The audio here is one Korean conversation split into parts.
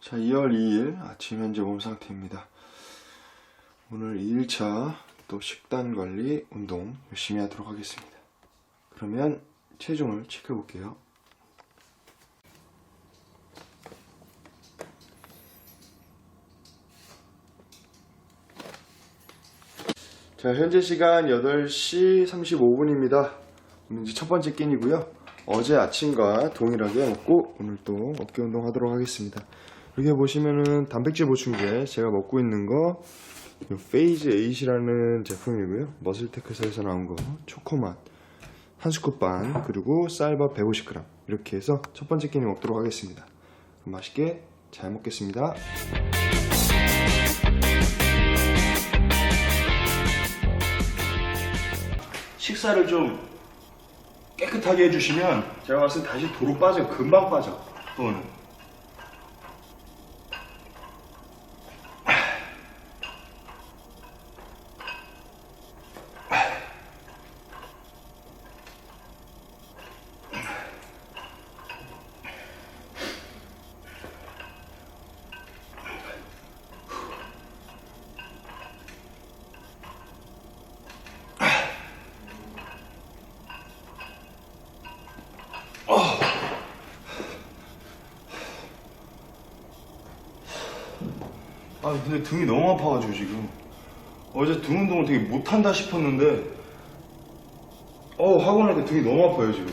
자, 2월 2일 아침 현재 몸 상태입니다. 오늘 2일차 또 식단 관리 운동 열심히 하도록 하겠습니다. 그러면 체중을 체크해 볼게요. 자, 현재 시간 8시 35분입니다. 오늘 이제 첫 번째 끼니고요. 어제 아침과 동일하게 먹고 오늘 또 어깨 운동 하도록 하겠습니다. 여기 보시면은 단백질 보충제 제가 먹고 있는 거이 페이즈 8이라는 제품이고요. 머슬테크에서 나온 거 초코맛 한 스쿱 반 그리고 쌀밥 150g 이렇게 해서 첫 번째 끼니 먹도록 하겠습니다. 맛있게 잘 먹겠습니다. 식사를 좀 깨끗하게 해주시면 제가 봤을 때 다시 도로 빠져요. 금방 빠져. 또는 아 근데 등이 너무 아파가지고 지금. 어제 등 운동을 되게 못한다 싶었는데 어 하고 나니까 등이 너무 아파요 지금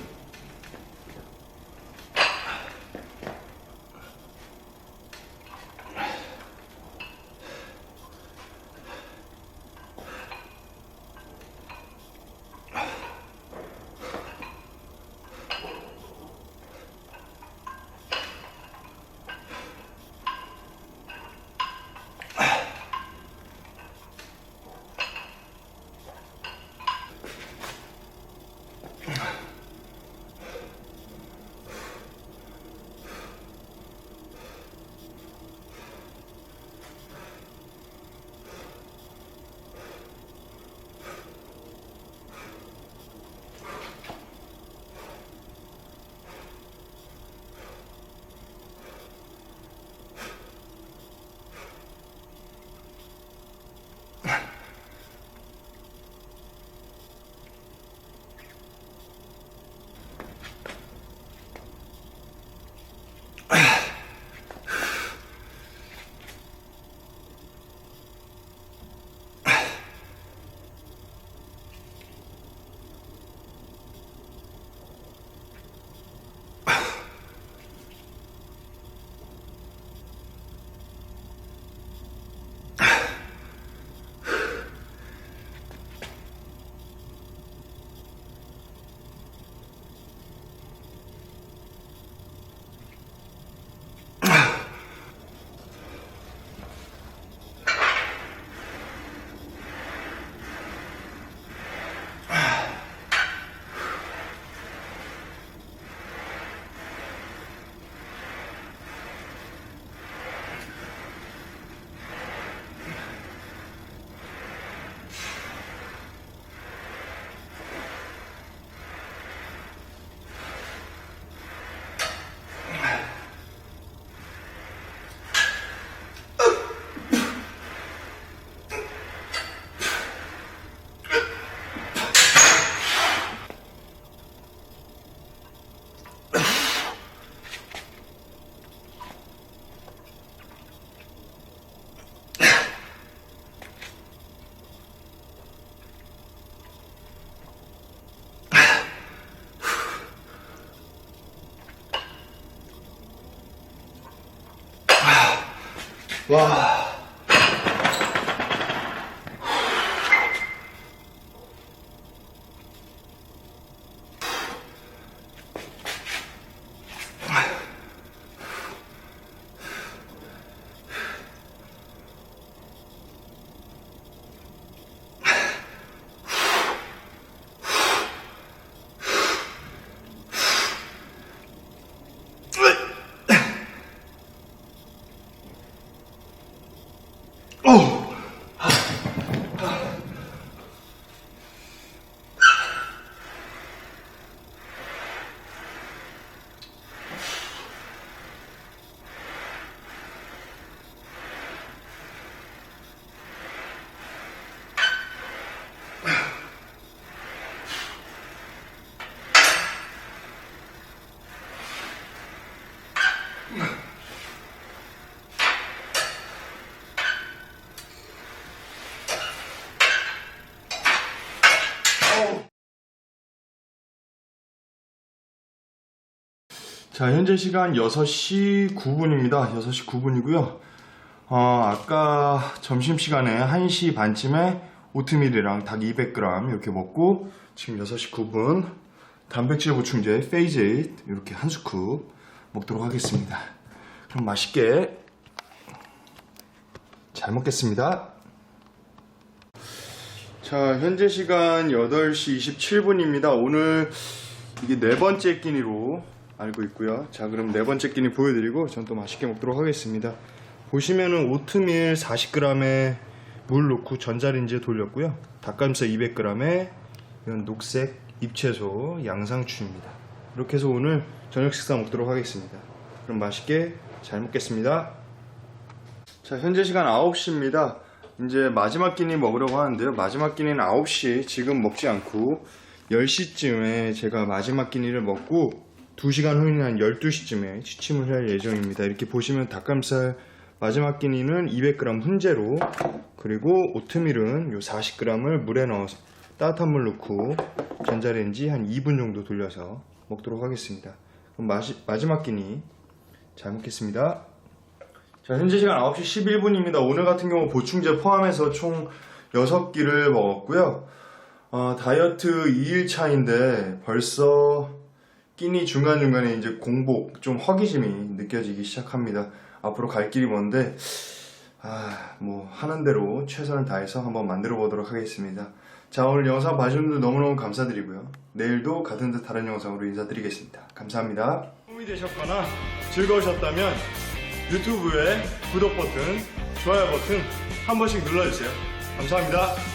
哇 Oh! No. 자, 현재 시간 6시 9분입니다. 6시 9분이고요. 어, 아까 점심시간에 1시 반쯤에 오트밀이랑 닭 200g 이렇게 먹고 지금 6시 9분 단백질 보충제 페이제잇 이렇게 한 스쿱 먹도록 하겠습니다. 그럼 맛있게 잘 먹겠습니다. 자, 현재 시간 8시 27분입니다. 오늘 이게 네 번째 끼니로 알고 있고요. 자, 그럼 네 번째 끼니 보여드리고 전 또 맛있게 먹도록 하겠습니다. 보시면은 오트밀 40g에 물 넣고 전자레인지에 돌렸고요. 닭가슴살 200g에 이건 녹색 잎채소 양상추입니다. 이렇게 해서 오늘 저녁 식사 먹도록 하겠습니다. 그럼 맛있게 잘 먹겠습니다. 자, 현재 시간 9시입니다. 이제 마지막 끼니 먹으려고 하는데요. 마지막 끼니는 9시 지금 먹지 않고 10시쯤에 제가 마지막 끼니를 먹고 2시간 후인 한 12시쯤에 취침을 할 예정입니다. 이렇게 보시면 닭가슴살 마지막 끼니는 200g 훈제로 그리고 오트밀은 요 40g을 물에 넣어서 따뜻한 물 넣고 전자레인지 한 2분 정도 돌려서 먹도록 하겠습니다. 그럼 마지, 마지막 끼니 잘 먹겠습니다. 자, 현재 시간 9시 11분입니다. 오늘 같은 경우 보충제 포함해서 총 6끼를 먹었고요. 어, 다이어트 2일 차인데 벌써 끼니 중간중간에 이제 공복, 좀 허기짐이 느껴지기 시작합니다. 앞으로 갈 길이 먼데, 아, 뭐, 하는 대로 최선을 다해서 한번 만들어 보도록 하겠습니다. 자, 오늘 영상 봐주신 분들 너무너무 감사드리고요. 내일도 같은 듯 다른 영상으로 인사드리겠습니다. 감사합니다. 도움이 되셨거나 즐거우셨다면 유튜브에 구독 버튼, 좋아요 버튼 한 번씩 눌러주세요. 감사합니다.